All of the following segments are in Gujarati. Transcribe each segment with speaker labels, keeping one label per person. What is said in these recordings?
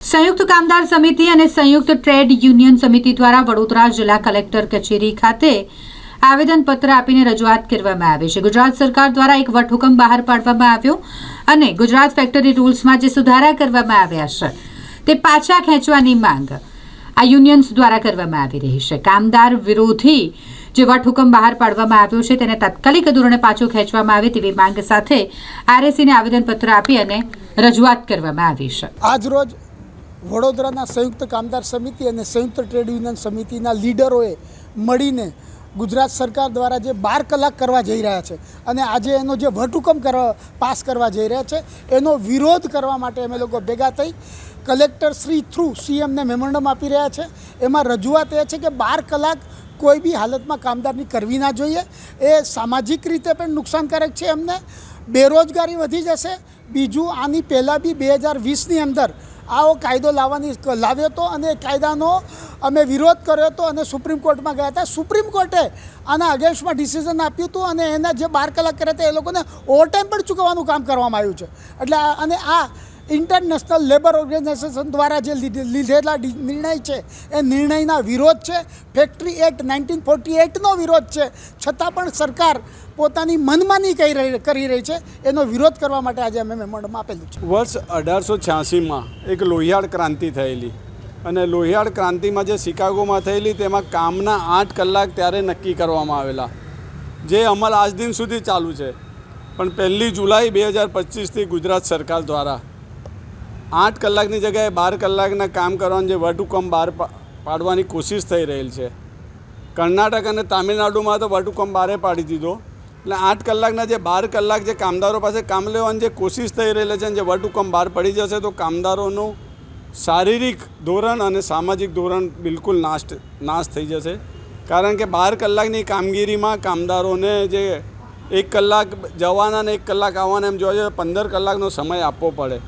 Speaker 1: સંયુક્ત કામદાર સમિતિ અને સંયુક્ત ટ્રેડ યુનિયન સમિતિ દ્વારા વડોદરા જિલ્લા કલેક્ટર કચેરી ખાતે આવેદનપત્ર આપીને રજૂઆત કરવામાં આવી છે. ગુજરાત સરકાર દ્વારા એક વટહુકમ બહાર પાડવામાં આવ્યો અને ગુજરાત ફેક્ટરી રૂલ્સમાં જે સુધારા કરવામાં આવ્યા છે, તે પાછા ખેંચવાની માંગ આ યુનિયન્સ દ્વારા કરવામાં આવી રહી છે. કામદાર વિરોધી જે વટહુકમ બહાર પાડવામાં આવ્યો છે, તેને તાત્કાલિક ધોરણે પાછો ખેંચવામાં આવે તેવી માંગ સાથે આરએસીને આવેદનપત્ર આપી અને રજૂઆત કરવામાં આવી છે.
Speaker 2: આજરોજ વડોદરાના સંયુક્ત કામદાર સમિતિ અને સંયુક્ત ટ્રેડ યુનિયન સમિતિના લીડરોએ મળીને ગુજરાત સરકાર દ્વારા જે બાર કલાક કરવા જઈ રહ્યા છે અને આજે એનો જે વટહુકમ કરવા પાસ કરવા જઈ રહ્યા છે, એનો વિરોધ કરવા માટે અમે લોકો ભેગા થઈ કલેક્ટર શ્રી થ્રુ સીએમને મેમોરન્ડમ આપી રહ્યા છે. એમાં રજૂઆત એ છે કે બાર કલાક કોઈ બી હાલતમાં કામદારની કરવી ના જોઈએ. એ સામાજિક રીતે પણ નુકસાનકારક છે એમને. બેરોજગારી વધી જશે. બીજું આની પહેલાં બી બે હજાર વીસની અંદર આવો કાયદો લાવવાની લાવ્યો હતો અને કાયદાનો અમે વિરોધ કર્યો હતો અને સુપ્રીમ કોર્ટમાં ગયા હતા. સુપ્રીમ કોર્ટે આના અગેન્સ્ટમાં ડિસિઝન આપ્યું હતું અને એના જે બાર કલાક કર્યા હતા એ લોકોને ઓવરટાઈમ પણ ચૂકવવાનું કામ કરવામાં આવ્યું છે. એટલે અને આ ઇન્ટરનેશનલ લેબર ઓર્ગેનાઇઝેશન દ્વારા જે લીધે- લીધેલા નિર્ણય છે, એ નિર્ણયના વિરોધ છે. ફેક્ટરી એક્ટ નાઇન્ટીન ફોર્ટી એઇટનો વિરોધ છે. છતાં પણ સરકાર પોતાની મનમાની કહી રહી કરી રહી છે. એનો વિરોધ કરવા માટે આજે અમે મેમોરન્ડમ આપેલું છે.
Speaker 3: વર્ષ અઢારસો છ્યાસીમાં એક લોહિયાળ ક્રાંતિ થયેલી. અને લોહિયાળ ક્રાંતિમાં જે શિકાગોમાં થયેલી, તેમાં કામના આઠ કલાક ત્યારે નક્કી કરવામાં આવેલા. જે અમલ આજ દિન સુધી ચાલુ છે. પણ પહેલી જુલાઈ બે હજાર પચીસથી ગુજરાત સરકાર દ્વારા આઠ કલાકની જગ્યાએ બાર કલાકના કામ કરવાનું જે વટહુકમ બહાર પાડવાની કોશિશ થઈ રહેલ છે. કર્ણાટક અને તામિલનાડુમાં તો વટહુકમ બારે પાડી દીધો. એટલે આઠ કલાકના જે બાર કલાક જે કામદારો પાસે કામ લેવાની જે કોશિશ થઈ રહેલી છે અને જે વટહુકમ બહાર પડી જશે તો કામદારોનું શારીરિક ધોરણ અને સામાજિક ધોરણ બિલકુલ નાશ નાશ થઈ જશે. કારણ કે બાર કલાકની કામગીરીમાં કામદારોને જે એક કલાક જવાના ને એક કલાક આવવાના એમ જોવા જોઈએ પંદર કલાકનો સમય આપવો પડે.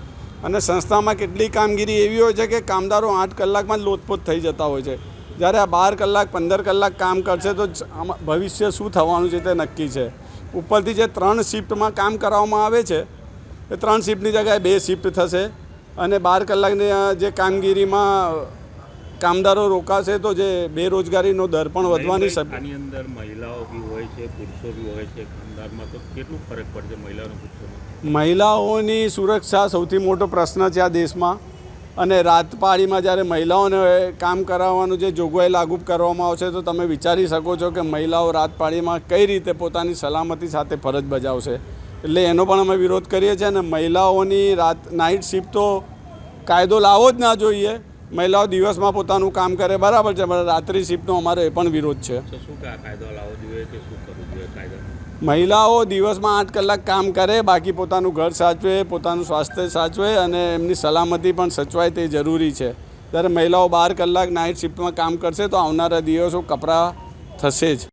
Speaker 3: અને સંસ્થામાં કેટલી કામગીરી એવી હોય છે કે કામદારો આઠ કલાકમાં જ લોથપોત થઈ જતા હોય છે. જ્યારે આ બાર કલાક, પંદર કલાક કામ કરશે તો ભવિષ્ય શું થવાનું છે તે નક્કી છે. ઉપરથી જે ત્રણ શિફ્ટમાં કામ કરાવવામાં આવે છે, એ ત્રણ શિફ્ટની જગ્યાએ બે શિફ્ટ થશે અને બાર કલાકની જે કામગીરીમાં કામદારો રોકાશે તો જે બેરોજગારીનો દર પણ વધવાની શક્ય
Speaker 4: આની અંદર મહિલાઓ બી હોય છે પુરુષો બી હોય છે કામદારમાં તો કેટલું ફરક પડશે મહિલાઓને
Speaker 3: મહિલાઓની સુરક્ષા સૌથી મોટો પ્રશ્ન છે આ દેશમાં. અને રાતપાળીમાં જ્યારે મહિલાઓને કામ કરાવવાનું જે જોગવાઈ લાગુ કરવામાં આવશે તો તમે વિચારી શકો છો કે મહિલાઓ રાતપાળીમાં કઈ રીતે પોતાની સલામતી સાથે ફરજ બજાવશે. એટલે એનો પણ અમે વિરોધ કરીએ છીએ અને મહિલાઓની રાત નાઇટ શિફ્ટ તો કાયદો લાવવો જ ના જોઈએ. મહિલાઓ દિવસમાં પોતાનું કામ કરે બરાબર છે પણ રાત્રિ શિફ્ટનો અમારો એ પણ વિરોધ છે. મહિલાઓ દિવસમાં આઠ કલાક કામ કરે બાકી પોતાનું ઘર સાચવે પોતાનું સ્વાસ્થ્ય સાચવે અને એમની સલામતી પણ સચવાય તે જરૂરી છે. જ્યારે મહિલાઓ બાર કલાક નાઇટ શિફ્ટમાં કામ કરશે તો આવનારા દિવસો કપરા થશે જ.